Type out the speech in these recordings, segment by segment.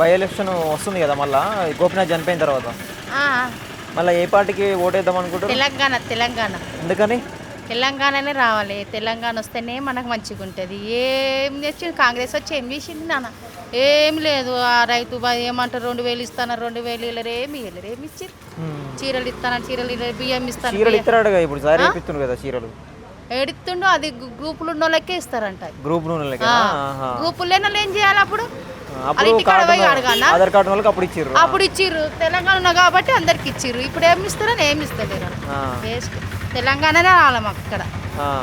By election వస్తుంది కదా మళ్ళా? గోపినాథ్ చనిపోయిన తర్వాత. ఆ, మళ్ళీ ఏ పార్టీకి ఓటేద్దాం అనుకుంటారు తెలంగాణ తెలంగాణ. ఎందుకని? తెలంగాణనే రావాలి. తెలంగాణ వస్తేనే మనకు మంచిగా ఉంటుంది. ఏం చేసింది కాంగ్రెస్ వచ్చి ఏం చేసింది నాన్న? ఏం లేదు. ఆ రైతు ఏమంటారు? రెండు వేలు ఇస్తాను? రెండు వేలు ఇవ్వలేరు ఏమి ఇవ్వలేరు ఏమి ఇచ్చారు. చీరలు ఇస్తాను? చీరలు బియ్యం ఇస్తాను? చీరలు ఇస్తారట ఇప్పుడు? సారీ కదా చీరలు. ఎడుతుండో అది గ్రూపులు ఉన్న వాళ్ళకే ఇస్తారంట గ్రూప్ నూనెలకి ఆ, ఆహా. గ్రూపులు లేని వాళ్ళు ఏం చేయాలి అప్పుడు? అప్పుడు? ఆధార్ కార్డు వాళ్ళకి అప్పుడు ఇచ్చిర్రు. అప్పుడు ఇచ్చిర్రు. తెలంగాణ కాబట్టి అందరికి ఇచ్చిర్రు. ఇప్పుడు ఏమి ఇస్తారని ఏమి ఇస్తలేరు తెలంగాణనే రావాలి మాకు ఇక్కడ.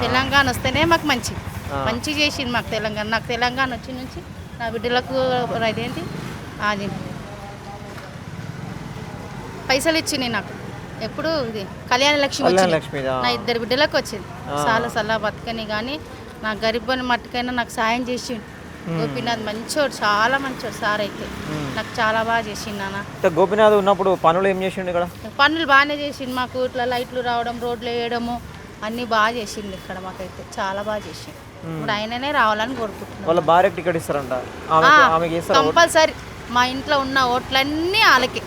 తెలంగాణ వస్తేనే మాకు మంచి. ఆ. మంచి చేసింది మాకు తెలంగాణ. నాకు తెలంగాణ వచ్చి నుంచి నా బిడ్డలకు అదేంటి అది. పైసలు ఇచ్చింది నాకు. ఎప్పుడు ఇది కళ్యాణ లక్ష్మి వచ్చింది? నా ఇద్దరు బిడ్డలకు వచ్చింది. చాలా సల్లా బతకని కానీ నా గరీబని మట్టుకైనా నాకు సాయం చేసిండు. గోపీనాథ్ మంచోడు చాలా మంచోడు సార్ అయితే. నాకు చాలా బాగా చేసిండు గోపినాథ్ ఉన్నప్పుడు పనులు ఏం చేసిండు ఇక్కడ? పనులు బాగానే చేసిండు మాకు. ఇట్లా లైట్లు రావడం రోడ్లు వేయడము అన్నీ బాగా చేసిండు ఇక్కడ మాకైతే. చాలా బాగా చేసిండు. ఇప్పుడు ఆయననే రావాలని కోరుకుంటున్నాం వాళ్ళ భార్యకి టికెట్ ఇస్తారంట? కంపల్సరీ. మా ఇంట్లో ఉన్న ఓట్లన్నీ వాళ్ళకే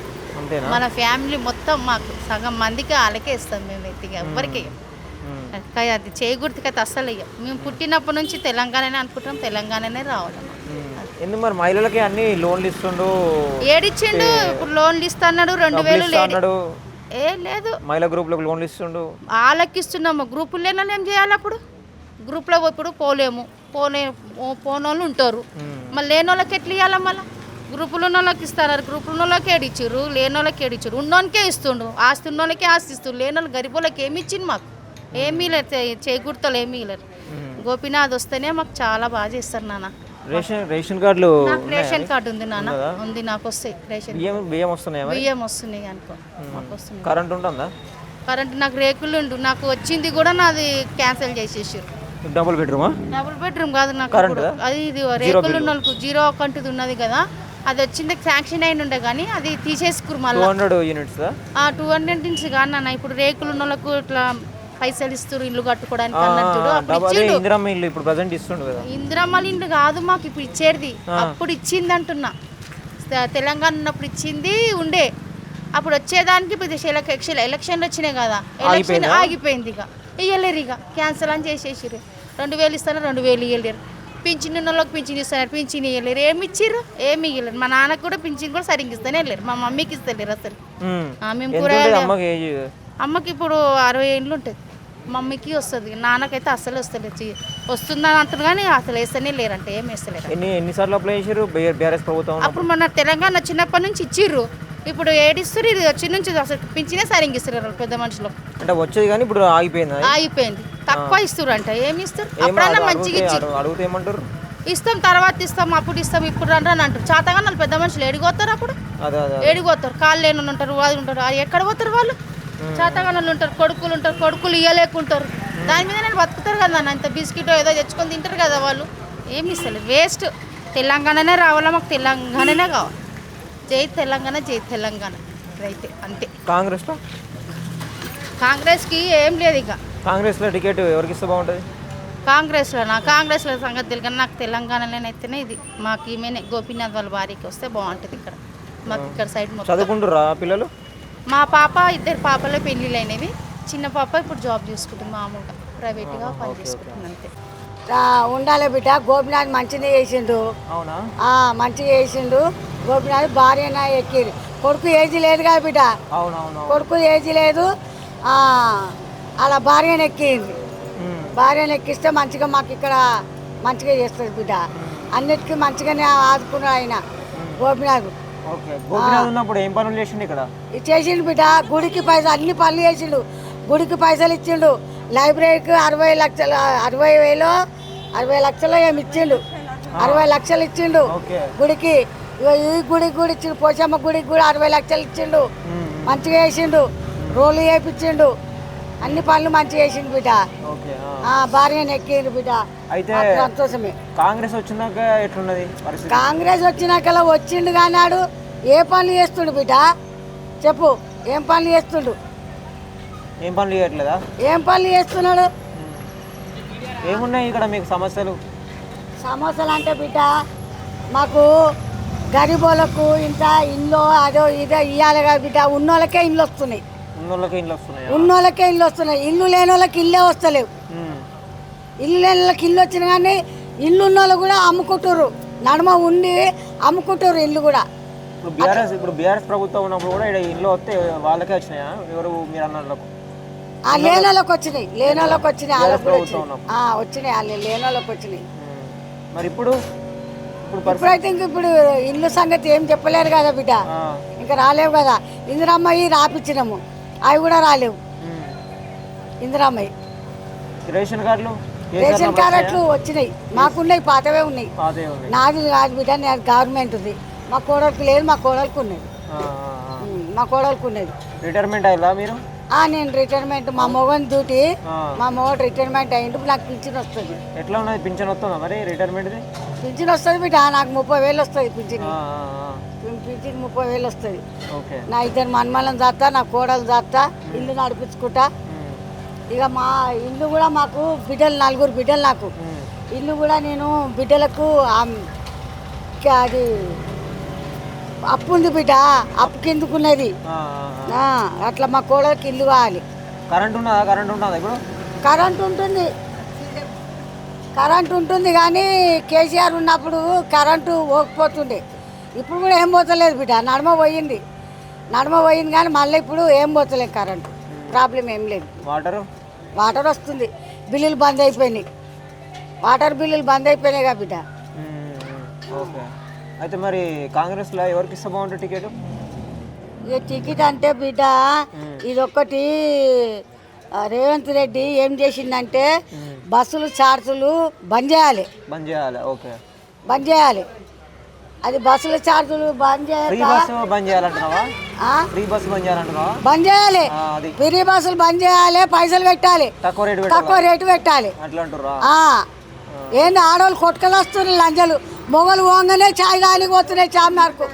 మన ఫ్యామిలీ మొత్తం మాకు. సగం మందికి వాళ్ళకే ఇస్తాం మేము. అయితే ఇక మ్మ్. అది- చేయకూడదుకైతే అస్సలు ఇయ్యం. మేము పుట్టినప్పటి నుంచి తెలంగాణనే అనుకుంటాం తెలంగాణనే రావాలి. ఎందుకు మరి మహిళలకి అన్ని లోన్లు ఇస్తుండు? ఏడిచ్చిండు ఇప్పుడు లోన్లు ఇస్తాడు రెండు వేలు అన్నాడు ఏ లేదు. మహిళా గ్రూప్లకు లోన్లు ఇస్తుండు. వాళ్ళకి ఇస్తున్నాము గ్రూపులు లేని ఏం చేయాలి అప్పుడు? గ్రూప్లో ఇప్పుడు పోలేము. పోలే పో- పోనోళ్ళు ఉంటారు. మళ్ళీ లేని వాళ్ళకి ఎట్లా ఇవ్వాలి మళ్ళీ? గ్రూపులు ఉన్న వాళ్ళకి ఇస్తారు గ్రూపులు ఉన్న వాళ్ళకి ఏడిచ్చారు లేని వాళ్ళకి ఏడిచ్చారు ఉన్నోనికే ఇస్తుండు ఆస్తి ఉన్న వాళ్ళకే ఆస్తి ఇస్తుండు లేని వాళ్ళు గరీబులకి ఏమి ఇచ్చింది మాకు? ఏమీ లేదు చేకూర్తలు ఏమీ లేదు గోపీనాథ్ వస్తేనే మాకు చాలా బాగా చేస్తారు నాన్న. రేషన్ రేషన్ కార్డులు రేషన్ కార్డు ఉంది నాన్న. ఉంది నాకు వస్తాయి రేషన్ బియ్యం బియ్యం వస్తున్నాయా బియ్యం వస్తున్నాయి అనుకో. మాకు వస్తుంది కరెంట్ ఉంటుందా? కరెంట్ నాకు రేకులు ఉండు నాకు వచ్చింది కూడా నాది క్యాన్సిల్ చేసేసారు డబుల్ బెడ్రూమా? డబుల్ బెడ్రూమ్ కాదు నాకు కరెంట్. అది ఇది రేకులు ఉన్న వాళ్ళకు జీరో అకౌంట్ ఉన్నది కదా అది వచ్చింది శాంక్షన్ అయిన ఉండే కానీ అది తీసేసుకురు టూ మళ్ళీ హండ్రెడ్ యూనిట్స్ ఆ టూ హండ్రెడ్ నుంచి కానీ నాన్న ఇప్పుడు రేకులు ఉన్న వాళ్ళకు ఇట్లా పైసలు ఇస్తారు ఇల్లు కట్టుకోవడానికి అన్నట్టు చూడు అప్పుడు ఇచ్చిండు. ఇందిరమ్మ ఇల్లు ఇప్పుడు ప్రజెంట్ ఇస్తుండు కదా. ఇందిరమ్మల ఇండ్లు కాదు మాకు ఇప్పుడు ఇచ్చేది. అప్పుడు ఇచ్చింది అంటున్నా. తె- తెలంగాణ ఉన్నప్పుడు ఇచ్చింది ఉండే. అప్పుడు వచ్చేదానికి ఇప్పుడు ఎలక్షన్ ఎలక్షన్లు వచ్చినాయి కదా. ఎలక్షన్ ఆగిపోయింది? ఇక. ఇయ్యలేరు ఇక. క్యాన్సల్ అని చేసేసారు రెండు వేలు ఇస్తాను రెండు వేలు ఇయ్యలేరు. పింఛన్ ఉన్న వాళ్ళకి పింఛన్ ఇస్తున్నారు పింఛన్ ఇయ్యలేరు. ఏమి ఇచ్చిర్రు? ఏమి ఇయ్యలేరు. మా నాన్నకు కూడా పింఛన్ కూడా సరిగ్గా ఇస్తేనే వెళ్ళారు మా మమ్మీకి ఇస్తలేరు అసలు. మ్మ్. ఆ, మేము ఎంత కూర ఉంటుంది అమ్మకి ఏజ్? అమ్మకి ఇప్పుడు అరవై ఏళ్ళు ఉంటుంది. మమ్మీకి వస్తుంది నాన్నకైతే అస్సలు వస్తలేదు. చి- వస్తుందని అంటారు కానీ అసలు వేస్తేనే లేరంటే ఏం వేస్తలేరు. ఎన్ని ఎన్నిసార్లు అప్లై చేశారు బీఆర్ఎస్ ప్రభుత్వం అప్పుడు మన తెలంగాణ వచ్చినప్పటి నుంచి ఇచ్చిర్రు. ఇప్పుడు ఏడిస్తారు ఇది వచ్చి నుంచి అసలు పింఛనే సరిగ్గా ఇస్తారు పెద్ద మనుషులు. అంటే వచ్చేది కానీ ఇప్పుడు ఆగిపోయింది. ఆగిపోయింది. తక్కువ ఇస్తారు అంట ఏమి ఇస్తారు అప్పుడన్నా మంచిగా అడిగితే- ఇచ్చి అడు- అడిగితే ఏమంటారు ఇస్తాం తర్వాత ఇస్తాం అప్పుడు ఇస్తాం ఇప్పుడు రండి అని అంటారు చాతగా పెద్ద మనుషులు ఎడిగోతారు అప్పుడు? ఏడిపోతారు కాళ్ళు లేని ఉంటారు వాళ్ళు ఉంటారు. ఎక్కడ పోతారు వాళ్ళు? చేతగానోళ్ళు ఉంటారు కొడుకులు ఉంటారు కొడుకులు ఇయ్యలేకుంటారు. దాని మీద నేను బతుకుతారు కదా నాన్న ఇంత బిస్కెట్ ఏదో తెచ్చుకొని తింటారు కదా వాళ్ళు. ఏమి ఇస్తలేదు వేస్ట్. తెలంగాణనే రావాలా మాకు? తెలంగాణనే కావాలి. జై తెలంగాణ జై తెలంగాణ. ఇదైతే అంతే. కాంగ్రెస్లో కాంగ్రెస్కి ఏం లేదు ఇక. కాంగ్రెస్లో టికెట్ ఎవరికి ఇస్తే బాగుంటుంది? కాంగ్రెస్లో నా కాంగ్రెస్లో సంగతి తెలియదు నాకు తెలంగాణలోనైతేనే ఇది. మాకు ఈమెనే గోపీనాథ్ వాళ్ళ భార్యకి వస్తే బాగుంటుంది ఇక్కడ. మాకు ఇక్కడ సైడ్ చదువుకుంటురా పిల్లలు? మా పాప ఇద్దరు పాపలే పెళ్ళిళ్ళు అయినవి చిన్న పాప ఇప్పుడు జాబ్ చేసుకుంటుంది మామూలుగా. ప్రైవేట్గా పని చేసుకుంటుంది అంతే. ఉండాలి బిడ్డ. గోపినాథ్ మంచిగా చేసిండు. అవునా? ఆ, మంచిగా చేసిండు. గోపినాథ్ భార్యన ఎక్కిరు. కొడుకు ఏజ్ లేదు కదా బిడ్డ. అవునవును కొడుకు ఏజ్ లేదు. ఆ, అలా భార్యను ఎక్కింది. భార్యను ఎక్కిస్తే మంచిగా మాకు ఇక్కడ మంచిగా చేస్తుంది బిడ్డ. అన్నిటికీ మంచిగానే ఆదుకున్నాడు ఆయన. గోపినాథ్ గోపినాథ్ ఉన్నప్పుడు ఏం పనులు చేసిండు ఇక్కడ? చేసిండు బిడ్డ గుడికి పైసలు అన్ని పనులు చేసిండు. గుడికి పైసలు ఇచ్చిండు. లైబ్రరీకి అరవై లక్షలు అరవై వేలు అరవై లక్షలు ఏమి ఇచ్చిండు. అరవై లక్షలు ఇచ్చిండు గుడికి. ఈ గుడికి కూడా ఇచ్చిండు పోచమ్మ గుడికి కూడా అరవై లక్షలు ఇచ్చిండు. మంచిగా చేసిండు. రోలు వేపించిండు అన్ని పనులు మంచిగా చేసిండు బిడ్డ. భార్యను ఎక్కిండు బిడ్డ. అయితే సంతోషమే. కాంగ్రెస్ వచ్చినాక ఎట్లున్నది కాంగ్రెస్ వచ్చినాకలా వచ్చిండు కానాడు ఏ పనులు చేస్తుండు బిడ్డ? చెప్పు ఏం పనులు చేస్తుండు? ఏం పనులు చేయట్లేదా? ఏం పనులు చేస్తున్నాడు? ఏమున్నాయి ఇక్కడ మీకు సమస్యలు? సమస్యలు అంటే బిడ్డ మాకు గరీబోళ్ళకు ఇంత ఇల్లు అదో ఇదో ఇవ్వాలి కదా బిడ్డ. ఉన్నోళ్ళకే ఇల్లు వస్తున్నాయి. ఉన్నోళ్ళకి ఇంట్లో వస్తున్నాయా? ఉన్నోళ్ళకే ఇల్లు వస్తున్నాయి. ఇల్లు లేని వాళ్ళకి ఇల్లే వస్తలేవు. ఇల్లు లేని వాళ్ళకి ఇల్లు వచ్చిన కానీ ఇల్లు ఉన్న వాళ్ళు కూడా అమ్ముకుంటారు నడుమ ఉండి అమ్ముకుంటారు ఇల్లు కూడా. ఇప్పుడు బీఆర్ఎస్ ఇప్పుడు బీఆర్ఎస్ ప్రభుత్వం ఉన్నప్పుడు కూడా ఇక్కడ ఇంట్లో వస్తే వాళ్ళకే వచ్చినాయా? ఎవరు మీరు అన్నట్లకు వచ్చినాయి. లేని వాళ్ళకి వచ్చినాయి. వచ్చినాయి. వాళ్ళు వచ్చినాయి. మరి ఇప్పుడు? ఇప్పుడైతే ఇంక ఇప్పుడు ఇల్లు సంగతి ఏం చెప్పలేరు కదా బిడ్డ. ఇంకా రాలేవు కదా. ఇందిరమ్మయ్యి రాపిచ్చినాము. అవి కూడా రాలేవు. ఇందిరమ్మయ్యి. రేషన్ కార్డులు? రేషన్ కార్డులు వచ్చినాయి? మాకున్నాయి పాతవే ఉన్నాయి. నాది కాదు బిడ్డ నాది గవర్నమెంట్ ఉంది మా కోడలికి లేదు మా కోడలికి ఉన్నది. మా కోడలికి ఉన్నది. రిటైర్మెంట్ అయ్యారా మీరు? నేను రిటైర్మెంట్ మా మొగన్ డ్యూటీ. మా మొగడు రిటైర్మెంట్ అయ్యిండు నాకు పింఛన్ వస్తుంది. ఎట్లా ఉన్నది? పింఛన్ వస్తుందా మరి రిటైర్మెంట్ది పింఛన్ వస్తుంది బిడ్డ నాకు ముప్పై వేలు వస్తుంది పింఛన్. పింఛన్ ముప్పై వేలు వస్తుంది. నా ఇద్దరు మన్మలను దాతా నా కోడలు దాతా ఇల్లు నడిపించుకుంటా. ఇక మా ఇల్లు కూడా మాకు బిడ్డలు నలుగురు బిడ్డలు నాకు. ఇల్లు కూడా నేను బిడ్డలకు అది అప్పు ఉంది బిడ్డ అప్పు కిందుకున్నది అట్లా మా కోడలికి ఇల్లు కావాలి. కరెంట్ ఉన్నదా? కరెంట్ ఉన్నదా ఇప్పుడు? కరెంట్ ఉంటుంది. కరెంట్ ఉంటుంది కానీ కేసీఆర్ ఉన్నప్పుడు కరెంటు పోకపోతుండే. ఇప్పుడు కూడా ఏం పోతలేదు బిడ్డ నడమ పోయింది. నడమ పోయింది కానీ మళ్ళీ ఇప్పుడు ఏం పోతలేదు కరెంటు. ప్రాబ్లం ఏం లేదు. వాటరు? వాటర్ వస్తుంది. బిల్లులు బంద్ అయిపోయినాయి. వాటర్ బిల్లులు బంద్ అయిపోయినాయి కదా బిడ్డ. ఓకే. అయితే మరి కాంగ్రెస్లో ఎవరికి ఇస్తే బాగుంటుంది టికెట్? ఇక టికెట్ అంటే బిడ్డ ఇదొక్కటి రేవంత్ రెడ్డి ఏం చేసిందంటే బస్సులు చార్జులు బంద్ చేయాలి. బంద్ చేయాలి ఓకే. బంద్ చేయాలి. అది బస్సుల ఛార్జీలు బంద్ బస్సు బంద్ చేయాలంటున్నావా? ఆ? ఫ్రీ బస్సు బంద్ చేయాలంటున్నావా? బంద్ చేయాలి. ఫ్రీ బస్సులు బంద్ చేయాలి పైసలు పెట్టాలి. తక్కువ రేటు పెట్టాలి? తక్కువ రేటు పెట్టాలి. అట్లా. ఏంది ఆడవాళ్ళు కొట్టుకొని వస్తున్నారు లంజలు మొగలు పోగానే చాయ్ దానికి పోతున్నాయి చార్మినార్కు.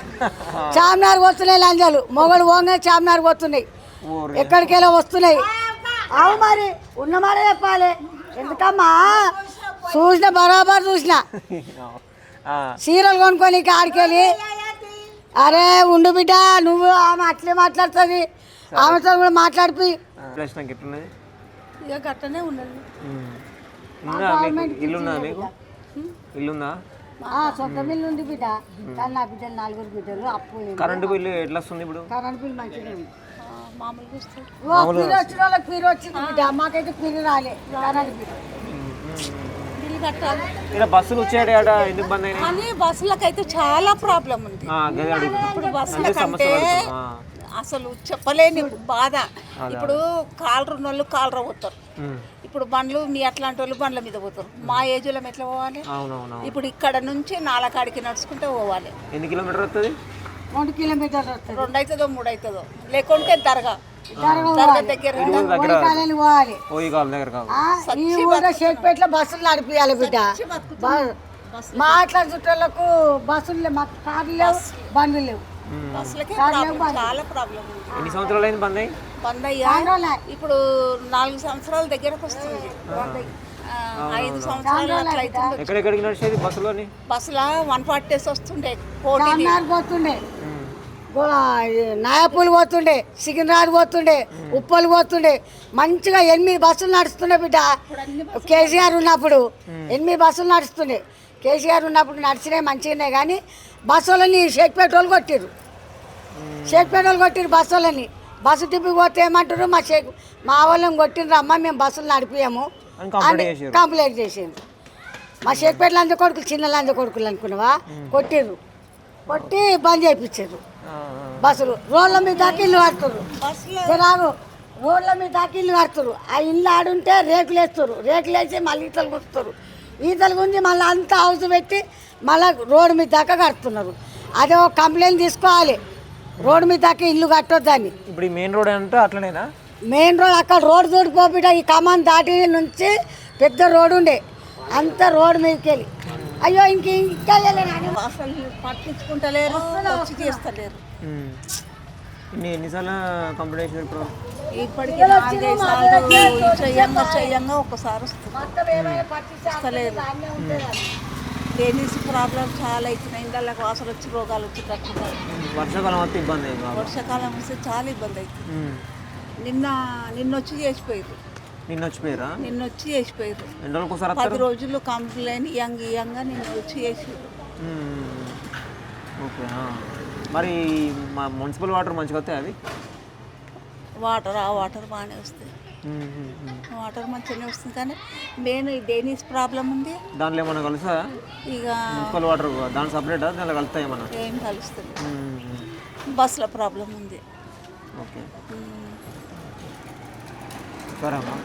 చార్మినార్ పోతున్నాయి లంజలు. మొగలు పోగానే చార్మినార్ పోతున్నాయి ఊరు. ఎక్కడికెళ్ళో వస్తున్నాయి? అవు మరి ఉన్నమారే చెప్పాలి. ఎందుకమ్మా? చూసిన బరాబర్ చూసిన. ఆ, చీరలు కొనుక్కొని ఆడికెళ్ళి అరే ఉండు బిడ్డ నువ్వు ఆమె అట్లే మాట్లాడుతుంది. ఆమెతో కూడా మాట్లాడిపోయి ఇక గట్టనే ఉన్నది. మీకు? ఇల్లుందా? సొంత బిల్లు ఉంది బిడ్డ. కానీ నా బిడ్డలు నలుగురు బిడ్డలు అప్పు. కరెంటు బిల్లు ఎట్లా వస్తుంది ఇప్పుడు? కరెంట్ మంచిగా ఉంది. పీరు వచ్చిన వాళ్ళకి పీరు వచ్చింది బిడ్డ. మాకైతే పీరు రాలే. కరెంట్ ఇలా బస్సులు వచ్చాడు ఆడ ఎందుకు బంద్ అయినాయి? కానీ బస్సులకైతే చాలా ప్రాబ్లం ఉంది. ఇప్పుడు. అసలు చెప్పలేని బాధ. ఇప్పుడు కాలరు వాళ్ళు కాలర పోతారు. ఇప్పుడు బండ్లు మీ అట్లాంటి వాళ్ళు బండ్ల మీద పోతారు. మా ఏజ్ వాళ్ళం ఎట్లా పోవాలి? అవునవును ఇప్పుడు ఇక్కడ నుంచి నాలకాడికి నడుచుకుంటే పోవాలి. ఎన్ని కిలోమీటర్ వస్తుంది రెండు కిలోమీటర్లు వస్తుంది రెండు అవుతుందో మూడు అవుతుందో లేకుంటే దరగా. దగ్గర పోవాలి. ఈ ఊళ్ళో షేక్పేటలో బస్సులు నడిపియాలి బిడ్డ. మా అట్లా చుట్టాలకు బస్సులు లేవు. మాకు కార్లు లేవు. బండ్లు లేవు. చాలా ప్రాబ్లం ఉంది. ఎన్ని సంవత్సరాలు అయింది బంద్ అయ్యి? బంద్ అయ్యా ఇప్పుడు నాలుగు సంవత్సరాల దగ్గరకు వస్తుంది ఐదు సంవత్సరాలు అట్లా అవుతుంది. ఎక్కడెక్కడికి నడిచేది బస్సులోని? బస్సులో వన్ ఫార్టీ డేస్ వస్తుండే కోటి పోతుండే. గో- నాయపూలు పోతుండే సికింద్రాబాద్ పోతుండే ఉప్పలు పోతుండే. మంచిగా ఎనిమిది బస్సులు నడుస్తుండే బిడ్డ. కేసీఆర్ ఉన్నప్పుడు ఎనిమిది బస్సులు నడుస్తుండే. కేసీఆర్ ఉన్నప్పుడు నడిచినాయి మంచిగానే కానీ బస్సులని షేక్పేట వాళ్ళు కొట్టిర్రు. షేక్పేట వాళ్ళు కొట్టిర్రు బస్సులని. బస్సు టిప్పికి పోతే ఏమంటారు? మా షేక్ మా వాళ్ళని కొట్టిర్రు అమ్మ మేము బస్సులు నడిపియాము. అని కంప్లైంట్ చేసిండ్రు. మా షేక్పేట లంచ కొడుకులు చిన్న లంచ కొడుకులు అనుకున్నావా? కొట్టిర్రు కొట్టి బంద్ చేయించారు బస్సులు. రోడ్ల మీద దాకా ఇల్లు కడుతురు రాదు రోడ్ల మీద దాకా ఇల్లు కడుతురు ఆ ఇల్లు ఆడుంటే రేకులు వేస్తారు రేకులు వేసి మళ్ళీ ఈతలు గుంచుతారు ఈతలు గుంజి మళ్ళీ అంతా హౌస్ పెట్టి మళ్ళీ రోడ్డు మీద దాకా కడుతున్నారు. అదే ఒక కంప్లైంట్ తీసుకోవాలి. రోడ్డు మీద దాకా ఇల్లు కట్టొద్దని. ఇప్పుడు ఈ మెయిన్ రోడ్ అంటే అట్లనేనా? మెయిన్ రోడ్ అక్కడ రోడ్ చూడిపోబిట ఈ కమాన్ దాటి నుంచి పెద్ద రోడ్ ఉండే. అంత రోడ్ మీదకి వెళ్ళి. అయ్యో ఇంక ఇంకా. అసలు పట్టించుకుంటలేరు వచ్చి చేస్తలేరు. ఉమ్. ఎన్ని ఎన్నిసార్లు కంప్లైంట్ చేసారు ఇప్పుడు ఇప్పటికి నాలుగైదు సార్లు చెయ్యంగా చెయ్యంగా. ఒకసారి వస్తుంది. లేడీస్ ప్రాబ్లం చాలా అవుతున్నాయి ఇందాక వాసన వచ్చి రోగాలు వచ్చేటట్టున్నాయి వర్షాకాలం వస్తే ఇబ్బంది వర్షాకాలం వస్తే చాలా ఇబ్బంది అవుతుంది. నిన్న నిన్న వచ్చి చేసిపోయారు నిన్న వచ్చిపోయారా నిన్న వచ్చి చేసిపోయారు ఎన్ని రోజులకు ఒకసారి పది రోజులు కంప్లైంట్ ఇయంగ్ ఇయంగా నిన్న వచ్చి ఉమ్. ఓకే. మరి మా మున్సిపల్ వాటర్ మంచిగా వస్తాయి అవి? వాటర్ ఆ వాటర్ బాగానే ఉమ్. వాటర్ మంచిగానే వస్తుంది. కానీ మెయిన్ డైనీస్ ప్రాబ్లం ఉంది. దాంట్లో ఏమన్నా కలుసా? ఇక మున్సిపల్ వాటర్ దాని సపరేటా? దాంట్లో కలుస్తాయి ఏమన్నా? ఏం కలుస్తుంది. బస్సుల ప్రాబ్లం ఉంది. ఓకే. సరే అమ్మా